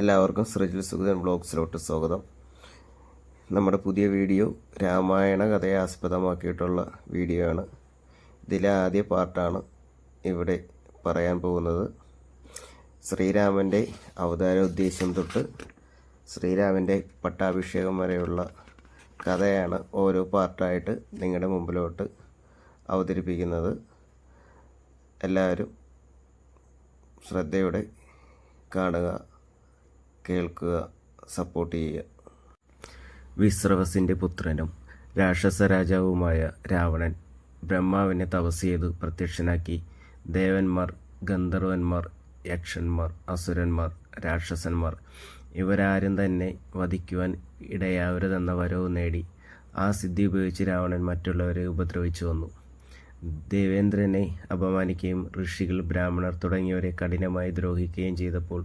എല്ലാവർക്കും ശ്രീജിൽ സുഗതൻ ബ്ലോഗ്സിലോട്ട് സ്വാഗതം. നമ്മുടെ പുതിയ വീഡിയോ രാമായണ കഥയെ ആസ്പദമാക്കിയിട്ടുള്ള വീഡിയോ ആണ്. ഇതിലെ ആദ്യ പാർട്ടാണ് ഇവിടെ പറയാൻ പോകുന്നത്. ശ്രീരാമന്റെ അവതാര ഉദ്ദേശം തൊട്ട് ശ്രീരാമന്റെ പട്ടാഭിഷേകം വരെയുള്ള കഥയാണ് ഓരോ പാർട്ടായിട്ട് നിങ്ങളുടെ മുമ്പിലോട്ട് അവതരിപ്പിക്കുന്നത്. എല്ലാവരും ശ്രദ്ധയോടെ കാണുക. കേൾക്കുക സപ്പോർട്ട് ചെയ്യുക. വിശ്രവസിന്റെ പുത്രനും രാക്ഷസ രാജാവുമായ രാവണൻ ബ്രഹ്മാവിനെ തപസ് ചെയ്ത് പ്രത്യക്ഷനാക്കി. ദേവന്മാർ ഗന്ധർവന്മാർ യക്ഷന്മാർ അസുരന്മാർ രാക്ഷസന്മാർ ഇവരാരും തന്നെ വധിക്കുവാൻ ഇടയാവരുതെന്ന വരവ് നേടി. ആ സിദ്ധി ഉപയോഗിച്ച് രാവണൻ മറ്റുള്ളവരെ ഉപദ്രവിച്ചു വന്നു. ദേവേന്ദ്രനെ അപമാനിക്കുകയും ഋഷികൾ ബ്രാഹ്മണർ തുടങ്ങിയവരെ കഠിനമായി ദ്രോഹിക്കുകയും ചെയ്തപ്പോൾ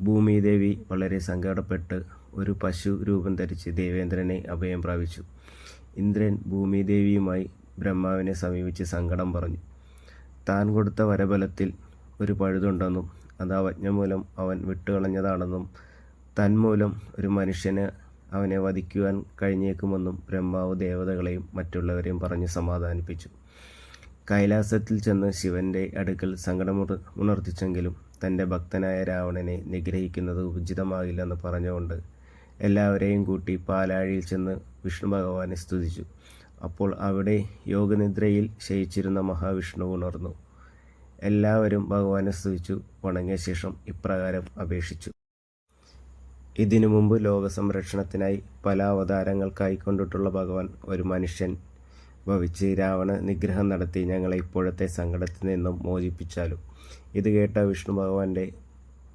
ഭൂമിദേവി വളരെ സങ്കടപ്പെട്ട് ഒരു പശു രൂപം ധരിച്ച് ദേവേന്ദ്രനെ അഭയം പ്രാപിച്ചു. ഇന്ദ്രൻ ഭൂമിദേവിയുമായി ബ്രഹ്മാവിനെ സമീപിച്ച് സങ്കടം പറഞ്ഞു. താൻ കൊടുത്ത വരബലത്തിൽ ഒരു പഴുതുണ്ടെന്നും അത് അവജ്ഞ മൂലം അവൻ വിട്ടുകളഞ്ഞതാണെന്നും തന്മൂലം ഒരു മനുഷ്യന് അവനെ വധിക്കുവാൻ കഴിഞ്ഞേക്കുമെന്നും ബ്രഹ്മാവ് ദേവതകളെയും മറ്റുള്ളവരെയും പറഞ്ഞ് സമാധാനിപ്പിച്ചു. കൈലാസത്തിൽ ചെന്ന് ശിവന്റെ അടുക്കൽ സങ്കടമുണ ഉണർത്തിച്ചെങ്കിലും തന്റെ ഭക്തനായ രാവണനെ നിഗ്രഹിക്കുന്നത് ഉചിതമാകില്ലെന്ന് പറഞ്ഞുകൊണ്ട് എല്ലാവരെയും കൂട്ടി പാലാഴിയിൽ ചെന്ന് വിഷ്ണു ഭഗവാനെ സ്തുതിച്ചു. അപ്പോൾ അവിടെ യോഗനിദ്രയിൽ ശയിച്ചിരുന്ന മഹാവിഷ്ണു ഉണർന്നു. എല്ലാവരും ഭഗവാനെ സ്തുതിച്ചു വണങ്ങിയ ശേഷം ഇപ്രകാരം അപേക്ഷിച്ചു. ഇതിനു മുമ്പ് ലോക സംരക്ഷണത്തിനായി പല അവതാരങ്ങൾ കൈക്കൊണ്ടിട്ടുള്ള ഭഗവാൻ ഒരു മനുഷ്യൻ ഭവിച്ച് രാവണ നിഗ്രഹം നടത്തി ഞങ്ങളെ ഇപ്പോഴത്തെ സങ്കടത്തിൽ നിന്നും മോചിപ്പിച്ചാലും. ഇത് കേട്ട വിഷ്ണു ഭഗവാന്റെ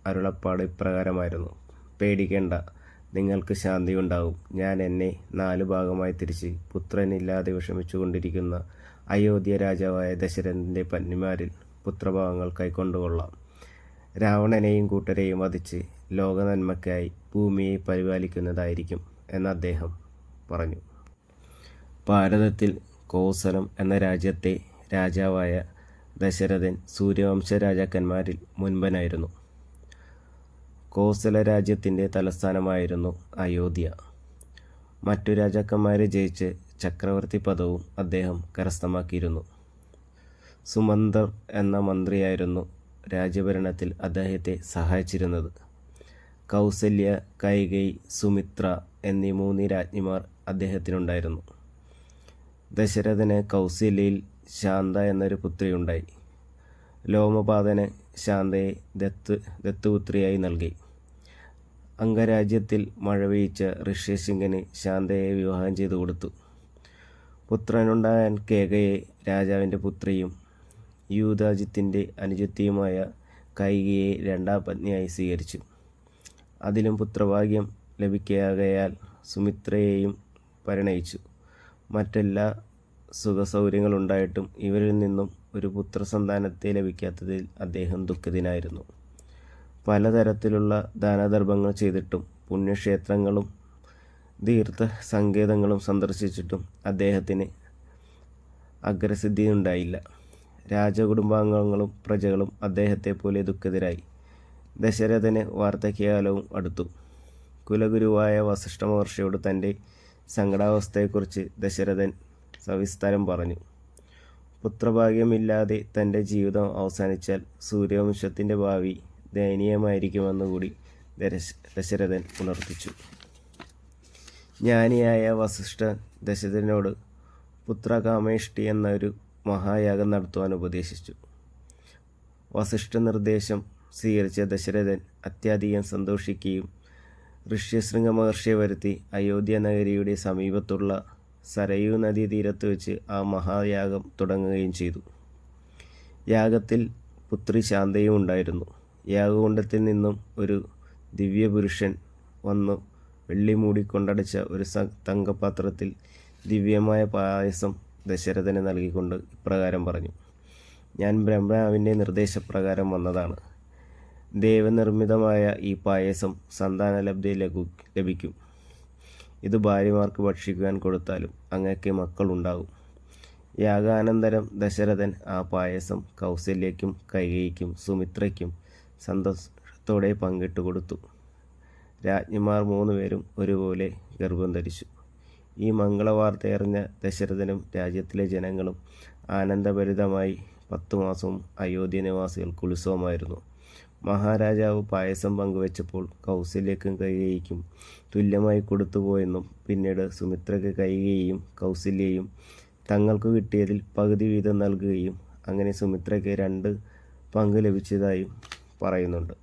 അരുളപ്പാട് ഇപ്രകാരമായിരുന്നു. പേടിക്കേണ്ട നിങ്ങൾക്ക് ശാന്തി ഉണ്ടാവും ഞാൻ എന്നെ നാല് ഭാഗമായി തിരിച്ച് പുത്രനില്ലാതെ വിഷമിച്ചുകൊണ്ടിരിക്കുന്ന അയോധ്യ രാജാവായ ദശരഥന്റെ പന്നിമാരിൽ പുത്രഭാവങ്ങൾ കൈക്കൊണ്ടുകൊള്ളാം. രാവണനെയും കൂട്ടരെയും വധിച്ച് ലോകനന്മയ്ക്കായി ഭൂമിയെ പരിപാലിക്കുന്നതായിരിക്കും എന്ന് അദ്ദേഹം പറഞ്ഞു. ഭാരതത്തിൽ കോസലം എന്ന രാജ്യത്തെ രാജാവായ ദശരഥൻ സൂര്യവംശ രാജാക്കന്മാരിൽ മുൻപനായിരുന്നു. കോസല രാജ്യത്തിന്റെ തലസ്ഥാനമായിരുന്നു അയോധ്യ. മറ്റു രാജാക്കന്മാരെ ജയിച്ച് ചക്രവർത്തി പദവും അദ്ദേഹം കരസ്ഥമാക്കിയിരുന്നു. സുമന്തർ എന്ന മന്ത്രിയായിരുന്നു രാജ്യഭരണത്തിൽ അദ്ദേഹത്തെ സഹായിച്ചിരുന്നത്. കൗസല്യ കൈകൈ സുമിത്ര എന്നീ മൂന്ന് രാജ്ഞിമാർ അദ്ദേഹത്തിനുണ്ടായിരുന്നു. ദശരഥന് കൗസല്യയിൽ ശാന്ത എന്നൊരു പുത്രിയുണ്ടായി. ലോമപാതന് ശാന്തയെ ദത്ത് ദത്തുപുത്രിയായി നൽകി. അംഗരാജ്യത്തിൽ മഴ പെയ്ച്ച ഋഷ്യശൃംഗന് ശാന്തയെ വിവാഹം ചെയ്തു കൊടുത്തു. പുത്രനുണ്ടായ കേകയെ രാജാവിന്റെ പുത്രിയും യൂതാജിത്തിന്റെ അനുജത്തിയുമായ കൈകയെ രണ്ടാം പത്നിയായി സ്വീകരിച്ചു. അതിലും പുത്രഭാഗ്യം ലഭിക്കാകയാൽ സുമിത്രയെയും പരിണയിച്ചു. മറ്റെല്ലാ സുഖസൗകര്യങ്ങളുണ്ടായിട്ടും ഇവരിൽ നിന്നും ഒരു പുത്രസന്താനത്തെ ലഭിക്കാത്തതിൽ അദ്ദേഹം ദുഃഖിതനായിരുന്നു. പലതരത്തിലുള്ള ദാനധർമ്മങ്ങൾ ചെയ്തിട്ടും പുണ്യക്ഷേത്രങ്ങളും തീർത്ഥ സങ്കേതങ്ങളും സന്ദർശിച്ചിട്ടും അദ്ദേഹത്തിന് അഗ്രസിദ്ധിയുണ്ടായില്ല. രാജകുടുംബാംഗങ്ങളും പ്രജകളും അദ്ദേഹത്തെ പോലെ ദുഃഖിതരായി. ദശരഥന് വാർദ്ധക്യകാലവും അടുത്തു. കുലഗുരുവായ വസിഷ്ഠ മഹർഷിയോട് തന്റെ സങ്കടാവസ്ഥയെക്കുറിച്ച് ദശരഥൻ സവിസ്താരം പറഞ്ഞു. പുത്രഭാഗ്യമില്ലാതെ തന്റെ ജീവിതം അവസാനിച്ചാൽ സൂര്യവംശത്തിന്റെ ഭാവി ദയനീയമായിരിക്കുമെന്നുകൂടി ദശരഥൻ ഉണർത്തിച്ചു. ജ്ഞാനിയായ വസിഷ്ഠ ദശരഥനോട് പുത്രകാമേഷ്ടി എന്നൊരു മഹായാഗം നടത്തുവാൻ ഉപദേശിച്ചു. വസിഷ്ഠ നിർദ്ദേശം സ്വീകരിച്ച ദശരഥൻ അത്യാധികം സന്തോഷിക്കുകയും ഋഷ്യശൃംഗ മഹർഷിയെ വരുത്തി അയോധ്യ നഗരിയുടെ സമീപത്തുള്ള സരയൂ നദീതീരത്ത് വെച്ച് ആ മഹായാഗം തുടങ്ങുകയും ചെയ്തു. യാഗത്തിൽ പുത്രി ശാന്തയും ഉണ്ടായിരുന്നു. യാഗകുണ്ടത്തിൽ നിന്നും ഒരു ദിവ്യപുരുഷൻ വന്നു വെള്ളി മൂടിക്കൊണ്ടടച്ച ഒരു തങ്കപാത്രത്തിൽ ദിവ്യമായ പായസം ദശരഥന് നൽകിക്കൊണ്ട് ഇപ്രകാരം പറഞ്ഞു. ഞാൻ ബ്രഹ്മാവിന്റെ നിർദ്ദേശപ്രകാരം വന്നതാണ്. ദേവനിർമ്മിതമായ ഈ പായസം സന്താനലബ്ധി ലഘു ലഭിക്കും. ഇത് ഭാര്യമാർക്ക് ഭക്ഷിക്കുവാൻ കൊടുത്താലും അങ്ങക്ക് മക്കളുണ്ടാകും. യാഗാനന്തരം ദശരഥൻ ആ പായസം കൗസല്യയ്ക്കും കൈകയ്ക്കും സുമിത്രയ്ക്കും സന്തോഷത്തോടെ പങ്കിട്ട് കൊടുത്തു. രാജ്ഞിമാർ മൂന്നുപേരും ഒരുപോലെ ഗർഭം ധരിച്ചു. ഈ മംഗളവാർത്തയറിഞ്ഞ ദശരഥനും രാജ്യത്തിലെ ജനങ്ങളും ആനന്ദഭരിതമായി പത്തു മാസവും അയോധ്യ നിവാസികൾക്ക് ഉത്സവമായിരുന്നു. മഹാരാജാവ് പായസം പങ്കുവച്ചപ്പോൾ കൗസല്യക്കും കൈകേയിക്കും. തുല്യമായി കൊടുത്തുപോയെന്നും പിന്നീട് സുമിത്രയ്ക്ക് കൈകയും കൗസല്യയും തങ്ങൾക്ക് കിട്ടിയതിൽ പകുതി വീതം നൽകുകയും അങ്ങനെ സുമിത്രയ്ക്ക് രണ്ട് പങ്ക് ലഭിച്ചതായും പറയുന്നുണ്ട്.